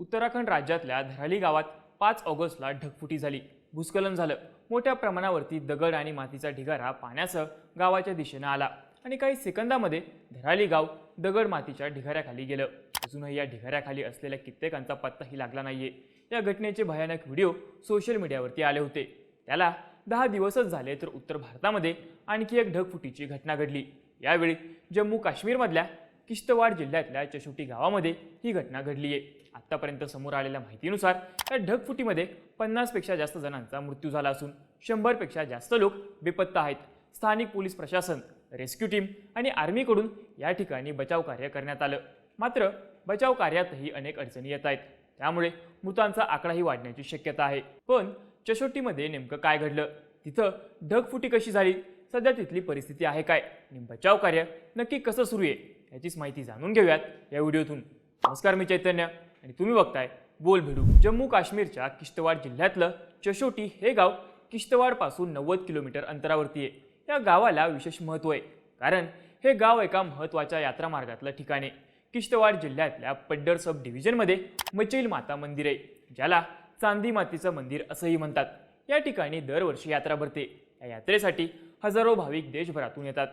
उत्तराखंड राज्यातल्या धराली गावात पाच ऑगस्टला ढगफुटी झाली. भूस्खलन झालं. मोठ्या प्रमाणावरती दगड आणि मातीचा ढिगारा पाण्यासह गावाच्या दिशेनं आला आणि काही सेकंदामध्ये धराली गाव दगड मातीच्या ढिगाऱ्याखाली गेलं. अजूनही या ढिगाऱ्याखाली असलेल्या कित्येकांचा पत्ताही लागला नाहीये. या घटनेचे भयानक व्हिडिओ सोशल मीडियावरती आले होते. त्याला दहा दिवसच झाले तर उत्तर भारतामध्ये आणखी एक ढगफुटीची घटना घडली. यावेळी जम्मू काश्मीरमधल्या किश्तवाड जिल्ह्यातल्या चशोटी गावामध्ये ही घटना घडली आहे. आत्तापर्यंत समोर आलेल्या माहितीनुसार या ढगफुटीमध्ये पन्नासपेक्षा जास्त जणांचा मृत्यू झाला असून शंभरपेक्षा जास्त लोक बेपत्ता आहेत. स्थानिक पोलीस प्रशासन रेस्क्यू टीम आणि आर्मीकडून या ठिकाणी बचाव कार्य करण्यात आलं. मात्र बचाव कार्यातही अनेक अडचणी येत आहेत. त्यामुळे मृतांचा आकडाही वाढण्याची शक्यता आहे. पण चशोटीमध्ये नेमकं काय घडलं? तिथं ढगफुटी कशी झाली? सध्या तिथली परिस्थिती आहे काय? आणि बचाव कार्य नक्की कसं सुरू आहे? याचीच माहिती जाणून घेऊयात या व्हिडिओतून. नमस्कार मी चैतन्य आणि तुम्ही बघताय बोल भिडू. जम्मू काश्मीरच्या किश्तवाड जिल्ह्यातलं चशोटी हे गाव किश्तवाडपासून नव्वद किलोमीटर अंतरावरती आहे. या गावाला विशेष महत्त्व आहे. कारण हे गाव एका महत्त्वाच्या यात्रामार्गातलं ठिकाण आहे. किश्तवाड जिल्ह्यातल्या पड्डर सब डिव्हिजनमध्ये मचैल माता मंदिर आहे ज्याला चांदी मातीचं मंदिर असंही म्हणतात. या ठिकाणी दरवर्षी यात्रा भरते. या यात्रेसाठी हजारो भाविक देशभरातून येतात.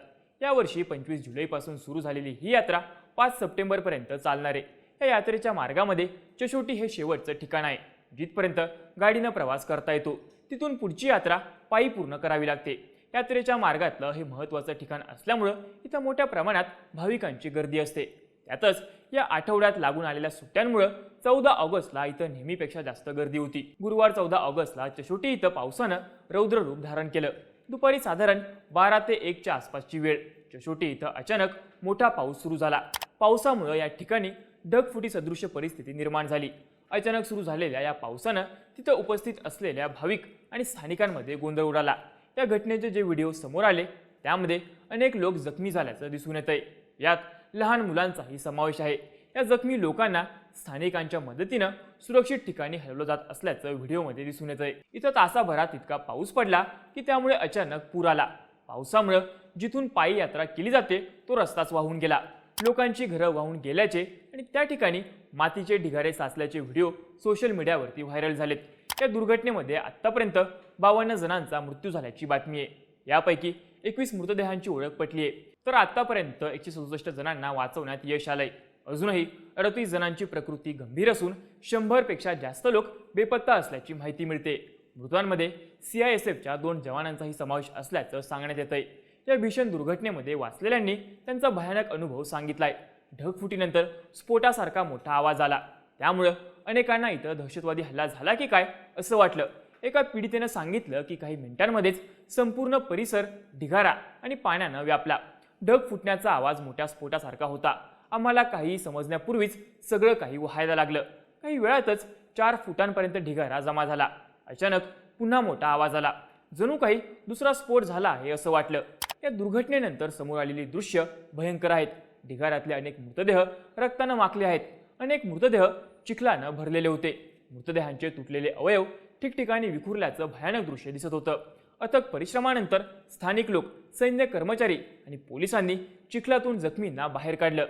यावर्षी पंचवीस जुलैपासून सुरू झालेली ही यात्रा पाच सप्टेंबरपर्यंत चालणार आहे. या यात्रेच्या मार्गामध्ये चशोटी हे शेवटचं ठिकाण आहे जिथपर्यंत गाडीनं प्रवास करता येतो. तिथून पुढची यात्रा पायी पूर्ण करावी लागते. यात्रेच्या मार्गातलं हे महत्त्वाचं ठिकाण असल्यामुळं इथं मोठ्या प्रमाणात भाविकांची गर्दी असते. त्यातच या आठवड्यात लागून आलेल्या सुट्ट्यांमुळं चौदा ऑगस्टला इथं नेहमीपेक्षा जास्त गर्दी होती. गुरुवार चौदा ऑगस्टला चशोटी इथं पावसानं रौद्र रूप धारण केलं. दुपारी साधारण बारा ते एकच्या आसपासची वेळ. चशोटी इथं अचानक मोठा पाऊस सुरू झाला. पावसामुळं या ठिकाणी ढगफुटी सदृश्य परिस्थिती निर्माण झाली. अचानक सुरू झालेल्या या पावसानं तिथं उपस्थित असलेल्या भाविक आणि स्थानिकांमध्ये गोंधळ उडाला. या घटनेचे जे व्हिडिओ समोर आले त्यामध्ये अनेक लोक जखमी झाल्याचं दिसून येत आहे यात लहान मुलांचाही समावेश आहे. या जखमी लोकांना स्थानिकांच्या मदतीनं सुरक्षित ठिकाणी हलवलं जात असल्याचं व्हिडिओमध्ये दिसून येत आहे इथं तासाभरात इतका पाऊस पडला की त्यामुळे अचानक पूर आला. पावसामुळं जिथून पायी यात्रा केली जाते तो रस्ताच वाहून गेला. लोकांची घरं वाहून गेल्याचे आणि त्या ठिकाणी मातीचे ढिगारे साचल्याचे व्हिडिओ सोशल मीडियावरती व्हायरल झालेत. या दुर्घटनेमध्ये आत्तापर्यंत बावन्न जणांचा मृत्यू झाल्याची बातमी आहे. यापैकी एकवीस मृतदेहांची ओळख पटली आहे तर आत्तापर्यंत एकशे सदुसष्ट जणांना वाचवण्यात यश आलंय. अजूनही अडतीस जणांची प्रकृती गंभीर असून शंभरपेक्षा जास्त लोक बेपत्ता असल्याची माहिती मिळते. मृतांमध्ये सीआयएसएफच्या दोन जवानांचाही समावेश असल्याचं सांगण्यात येत आहे या भीषण दुर्घटनेमध्ये वाचलेल्यांनी त्यांचा भयानक अनुभव सांगितलाय. ढगफुटीनंतर स्फोटासारखा मोठा आवाज आला. त्यामुळं अनेकांना इथं दहशतवादी हल्ला झाला की काय असं वाटलं? एका पीडितेनं सांगितलं की काही मिनिटांमध्येच संपूर्ण परिसर ढिगारा आणि पाण्यानं व्यापला. ढग फुटण्याचा आवाज मोठ्या स्फोटासारखा होता. आम्हाला काही समजण्यापूर्वीच सगळं काही व्हायला लागलं. काही वेळातच चार फुटांपर्यंत ढिगारा जमा झाला. अचानक पुन्हा मोठा आवाज आला. जणू काही दुसरा स्फोट झाला आहे असं वाटलं. या दुर्घटनेनंतर समोर आलेली दृश्य भयंकर आहेत. ढिगाऱ्यातले अनेक मृतदेह रक्तानं माखले आहेत. अनेक मृतदेह चिखलानं भरलेले होते. मृतदेहांचे तुटलेले अवयव ठिकठिकाणी विखुरल्याचं भयानक दृश्य दिसत होतं. अथक परिश्रमानंतर स्थानिक लोक सैन्य कर्मचारी आणि पोलिसांनी चिखलातून जखमींना बाहेर काढलं.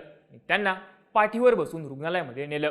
त्यांना पाठीवर बसून रुग्णालयामध्ये नेलं.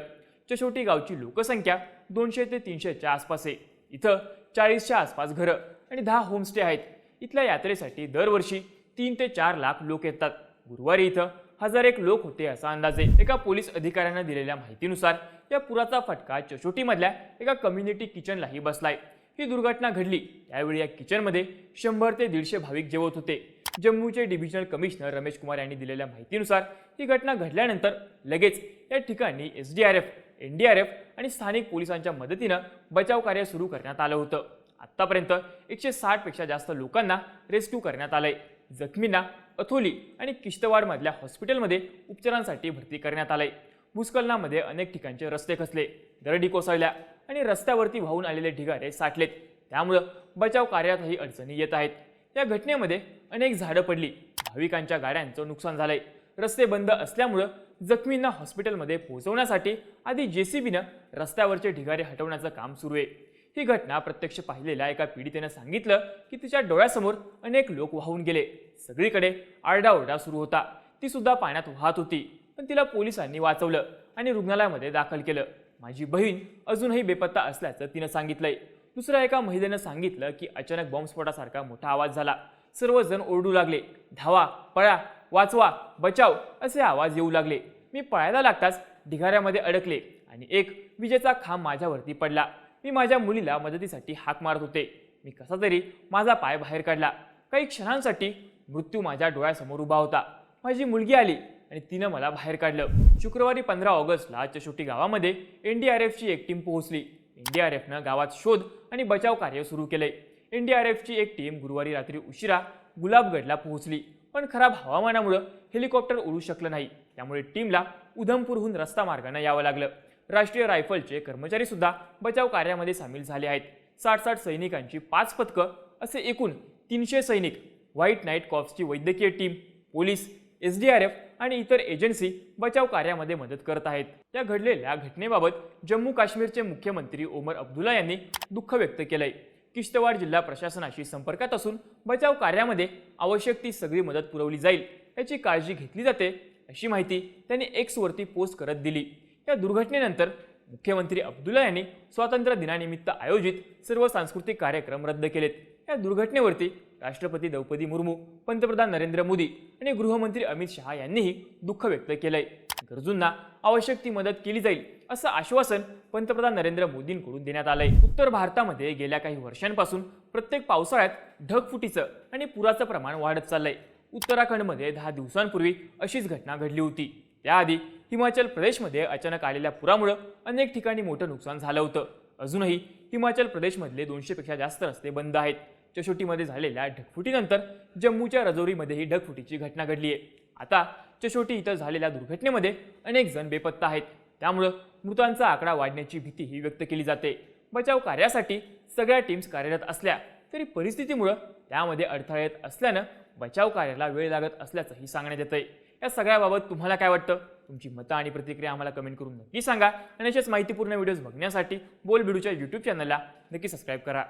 चशोटी गावची लोकसंख्या दोनशे ते तीनशेच्या आसपास आहे. इथं चाळीसच्या आसपास घरं आणि दहा होमस्टे आहेत. इथल्या यात्रेसाठी दरवर्षी तीन ते चार लाख लोक येतात. गुरुवारी इथं हजार एक लोक होते असा अंदाज आहे एका पोलीस अधिकाऱ्यांना दिलेल्या माहितीनुसार या पुराचा फटका चशोटीमधल्या एका कम्युनिटी किचनलाही बसलाय. ही दुर्घटना घडली. यावेळी या किचनमध्ये शंभर ते दीडशे भाविक जेवत होते. जम्मूचे डिव्हिजनल कमिशनर रमेश कुमार यांनी दिलेल्या माहितीनुसार ही घटना घडल्यानंतर लगेच या ठिकाणी S D R F N D R F आणि स्थानिक पोलिसांच्या मदतीनं बचाव कार्य सुरू करण्यात आलं होतं. आत्तापर्यंत एकशे साठपेक्षा जास्त लोकांना रेस्क्यू करण्यात आलंय. जखमींना अथोली आणि किश्तवाडमधल्या हॉस्पिटलमध्ये उपचारांसाठी भरती करण्यात आलंय. भूस्खलनामध्ये अनेक ठिकाणचे रस्ते खचले. दरडी कोसळल्या. आणि रस्त्यावरती वाहून आलेले ढिगारे साठलेत. त्यामुळं बचाव कार्यातही अडचणी येत आहेत. या घटनेमध्ये अनेक झाडं पडली. भाविकांच्या गाड्यांचं नुकसान झालंय. रस्ते बंद असल्यामुळं जखमींना हॉस्पिटलमध्ये पोहोचवण्यासाठी आधी जेसीबीनं रस्त्यावरचे ढिगारे हटवण्याचं काम सुरू आहे. ही घटना प्रत्यक्ष पाहिलेल्या एका पीडितेनं सांगितलं की तिच्या डोळ्यासमोर अनेक लोक वाहून गेले. सगळीकडे आरडाओरडा सुरू होता. ती सुद्धा पाण्यात वाहत होती. पण तिला पोलिसांनी वाचवलं आणि रुग्णालयामध्ये दाखल केलं. माझी बहीण अजूनही बेपत्ता असल्याचं तिनं सांगितलंय. दुसऱ्या एका महिलेनं सांगितलं की अचानक बॉम्बस्फोटासारखा मोठा आवाज झाला. सर्वजण ओरडू लागले. धावा पळा वाचवा बचाव असे आवाज येऊ लागले. मी पळायला लागताच ढिगाऱ्यामध्ये अडकले आणि एक विजेचा खांब माझ्यावरती पडला. मी माझ्या मुलीला मदतीसाठी हाक मारत होते. मी कसा तरी माझा पाय बाहेर काढला. काही क्षणांसाठी मृत्यू माझ्या डोळ्यासमोर उभा होता. माझी मुलगी आली. आणि तिनं मला बाहेर काढलं. शुक्रवारी पंधरा ऑगस्टला चशोटी गावामध्ये एन डी आर एफची एक टीम पोहोचली. एन डी आर एफनं गावात शोध आणि बचाव कार्य सुरू आर एफची एक टीम गुरुवारी रात्री उशिरा गुलाबगडला पोहोचली. पण खराब हवामानामुळं हेलिकॉप्टर उडू शकलं नाही. त्यामुळे टीमला उधमपूरहून रस्ता मार्गानं यावं लागलं. राष्ट्रीय रायफलचे कर्मचारी सुद्धा बचाव कार्यामध्ये सामील झाले आहेत. साठ साठ सैनिकांची पाच पथकं असे एकूण तीनशे सैनिक. व्हाईट नाईट कॉप्सची वैद्यकीय team police S D R F आणि इतर एजन्सी बचाव कार्यामध्ये मदत करत आहेत. या घडलेल्या घटनेबाबत जम्मू काश्मीरचे मुख्यमंत्री ओमर अब्दुल्ला यांनी दुःख व्यक्त केलंय. किश्तवाड जिल्हा प्रशासनाशी संपर्कात असून बचाव कार्यामध्ये आवश्यक ती सगळी मदत पुरवली जाईल याची काळजी घेतली जाते अशी माहिती त्यांनी एक्सवरती पोस्ट करत दिली. या दुर्घटनेनंतर मुख्यमंत्री अब्दुल्ला यांनी स्वातंत्र्य दिनानिमित्त आयोजित सर्व सांस्कृतिक कार्यक्रम रद्द केलेत. या दुर्घटनेवरती राष्ट्रपती द्रौपदी मुर्मू पंतप्रधान नरेंद्र मोदी आणि गृहमंत्री अमित शहा यांनीही दुःख व्यक्त केलंय. गरजूंना आवश्यक ती मदत केली जाईल असं आश्वासन पंतप्रधान नरेंद्र मोदींकडून देण्यात आलंय. उत्तर भारतामध्ये गेल्या काही वर्षांपासून प्रत्येक पावसाळ्यात ढगफुटीचं आणि पुराचं प्रमाण वाढत चाललंय. उत्तराखंडमध्ये दहा दिवसांपूर्वी अशीच घटना घडली होती. त्याआधी हिमाचल प्रदेशमध्ये अचानक आलेल्या पुरामुळं अनेक ठिकाणी मोठं नुकसान झालं होतं. अजूनही हिमाचल प्रदेशमधले दोनशेपेक्षा जास्त रस्ते बंद आहेत. चशोटीमध्ये झालेल्या ढगफुटीनंतर जम्मूच्या रजौरीमध्येही ढगफुटीची घटना घडली आहे. आता चशोटी इथं झालेल्या दुर्घटनेमध्ये अनेक जण बेपत्ता आहेत. त्यामुळं मृतांचा आकडा वाढण्याची भीतीही व्यक्त केली जाते. बचाव कार्यासाठी सगळ्या टीम्स कार्यरत असल्या तरी परिस्थितीमुळं त्यामध्ये अडथळे येत असल्यानं बचाव कार्याला वेळ लागत असल्याचंही सांगण्यात येतंय. या सगळ्याबाबत तुम्हाला काय वाटतं? तुमची मतं आणि प्रतिक्रिया आम्हाला कमेंट करून नक्की सांगा. आणि अशाच माहितीपूर्ण व्हिडिओज बघण्यासाठी बोल बिडूच्या यूट्यूब चॅनलला नक्की सबस्क्राईब करा.